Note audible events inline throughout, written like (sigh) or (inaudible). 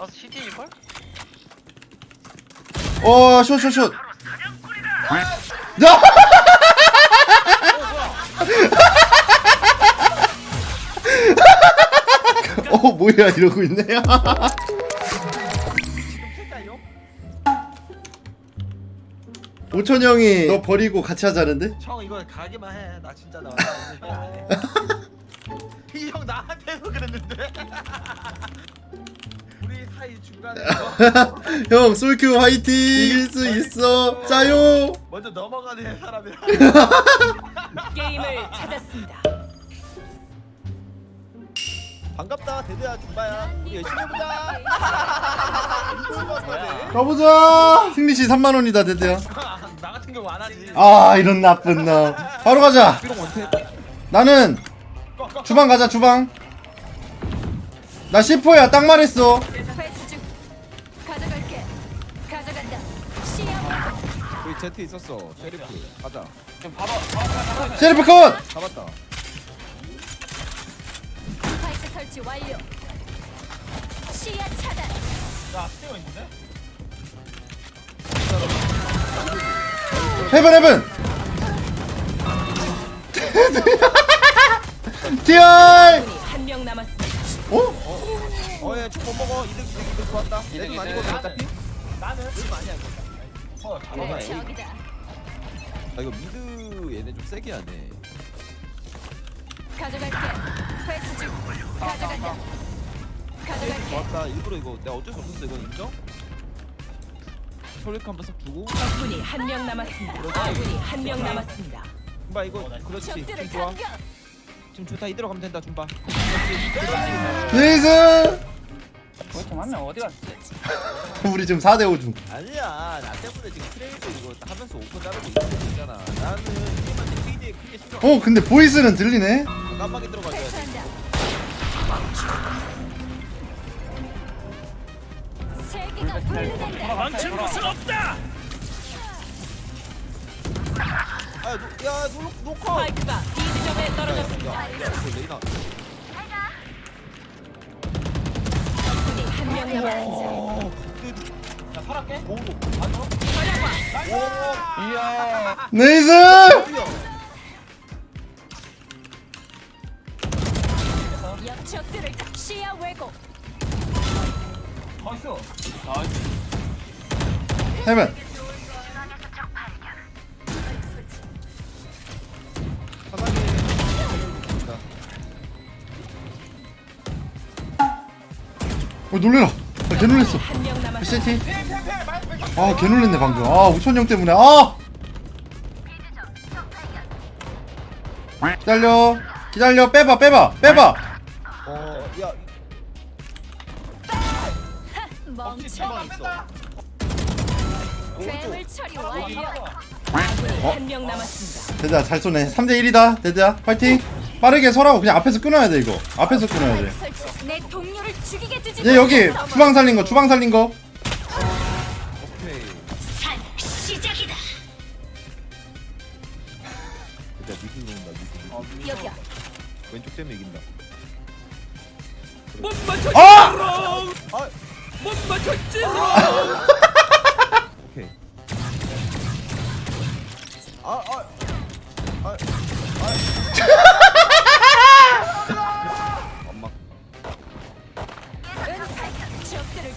아 CT일걸? 어, 슛, 슛, 슛. 야! (laughs) 어, 뭐야, 이러고 있네. (laughs) 오천 형이 너 버리고 같이 하자는데? 형 이거 가기만 해. 나 진짜 나. (laughs) 이형 나한테도 그랬는데. 사이 중간에 (laughs) 형, 솔큐 화이팅! 이길 수 있어! 짜요! 먼저 넘어가는 사람이야. (laughs) 게임을 찾았습니다. 반갑다 데드야 준바야. 우리 열심히 해보자. (laughs) 가보자! 승리씨 3만원이다, 데드야. 나 같은 경우 안 하지. 아, 이런 나쁜 놈. 바로 가자! 나는 주방 가자, 주방. 나 C4야, 딱 말했어. 여기 제트 있었어 셰리프 가자 셰리프 컷! 잡았다 스파이크 설치 완료. 시야 차단. 나 스테어 있는데? 헤븐, 헤븐! TR! 한명 남았습니다. 어? 어예 축못 먹어 이득 이득 이득 좋았다 내도 많이 거든 어차피 나는 을 많이 할거 야. 어, 네, 에이. 저기다. 아 이거 미드 얘네 좀 세게 하네 가져갈게. 회수 중. 가져간다. 가져갈게. 좋았다 일부러 이거 내가 어쩔 수 없었어 이건 인정? 소리카 한번 싹 주고 적군이 한 명 남았습니다. 아군이 한 명 남았습니다. 줌바 이거 그렇지 적들을 지금 좋아 당겨. 지금 좋다 이대로 가면 된다 줌바 네이스! 도대체 한명 어디 갔지? 우리 지금 4대5 중. 아니야 나 때문에 지금 트레이드 이거 하면서 오픈 자르고 있잖아 나는 게임한테 KD에 크게 신경 어, 근데 보이스는 들리네? 안 깜빡이 들어가줘야 돼 회수한다. 세계가 분리된다. 망칠 것은 없다. 아, 노, 야, 노, 노커. 스파이크가 B 지점에 떨어졌습니다. 야, 야, 이거 레이나. 어, 네이스! 역적들을 어, 놀래라. 아, 개 놀랬어. 세티. 아, 개 놀랬네, 방금. 아, 우천형 때문에. 아! 기다려. 기다려. 빼봐, 빼봐, 빼봐. 어, 야, 멍청. 있어. 괴물 처리 완료. 어? 한명 남았습니다. 데드야, 잘 쏘네. 3대1이다. 데드야, 파이팅. 빠르게 서라고 그냥 앞에서 끊어야 돼, 이거. 앞에서 끊어야 돼. 설치. 내 동료를 죽이게 두지. 얘 여기. 주방 살린 거, 주방 살린 거. 오케이. 산 시작이다. 일단 미드 놓는다, 미드. 여기야. 왼쪽 때문에 이긴다. 아! 오케이. 아, 아. 아,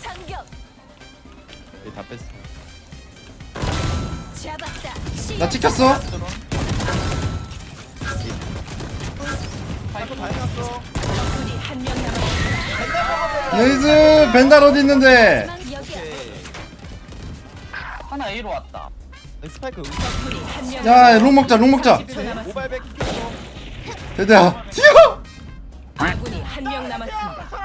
적들을 당겨. 얘다 뺐어. 잡았다. 나 찍혔어. 파이프 다 해놨어. 적군이 한 명 남았습니다. 네이스 벤달 어디 있는데? 여기야. 오케이. 하나 A로 왔다 내 스파이크 의사. 적군이 한 명. 야, 롱 먹자, 롱 먹자. 40초 남았습니다. 모바일 백 킥했어. 데드야, 튀어! 아군이 한 명 남았습니다.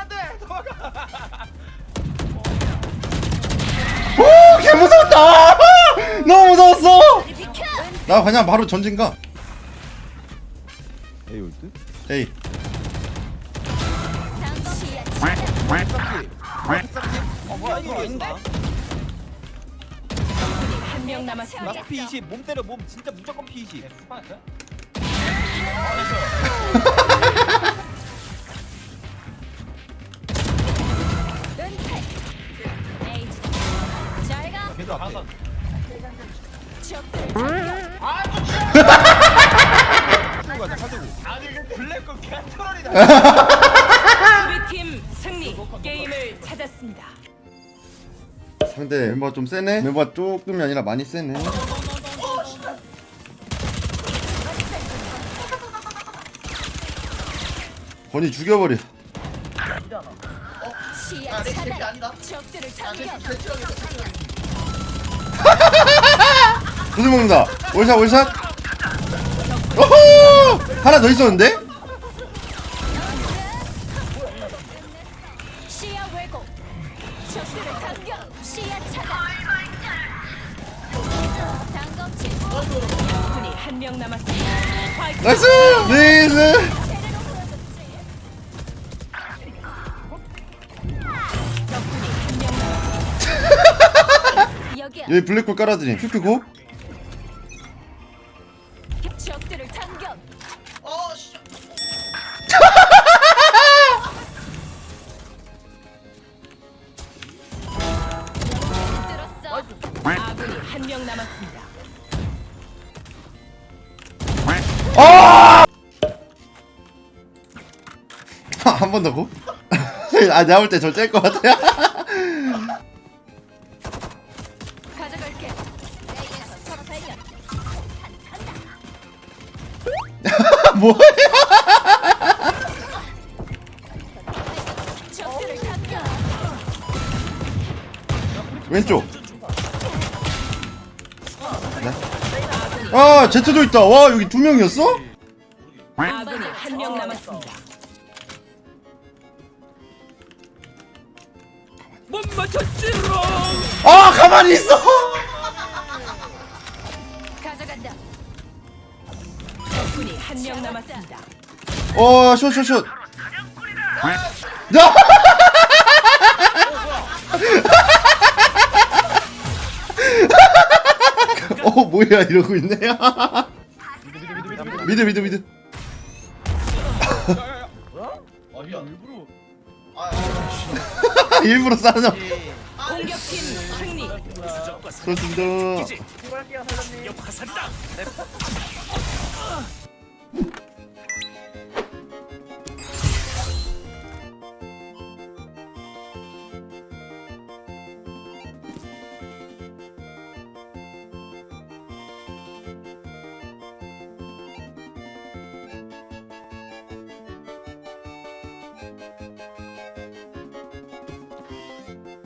개 무섭다. (laughs) 너무 무서웠어. 나 그냥 바로 전진가. 에이 올 듯? 에이, 당거 시야 차단. 싹기. 어 뭐야 이거 아닌데? 적군이 한명 남았습니다. 라스 P20 몸 때려 몸 진짜 무조건 P20 스파이 (laughs) (laughs) 앞에. 가자 승리. 게임을 찾았습니다. 상대 멤버가 좀 세네 멤버가 조금이 아니라 많이 세네 건이 죽여버려 시야 차단. 적들을 하나 더 있었는데? 시야 왜곡. 적들을 한명 (laughs) 남았습니다. 화이트 나이스 나이스! 적군이 여기 블랙홀 깔아드림 큐큐 고 적들을 당겨. 들었어. 아군이 한 명 남았습니다. (laughs) 한 번 더 고? (laughs) 아 내가 볼때저짤것 같아 (laughs) 뭐야. (laughs) 왼쪽 네. 아 제트도 있다 와 여기 두 명이었어? 아군이 한명 남았습니다. 아 가만히 있어 한명 남았습니다. 어 슛 슛 슛 야! (laughs) 어 뭐야 이러고 있네 (laughs) 미드 미드 미드 (laughs) 일부러 싸져 공격팀 승리. 그렇습니다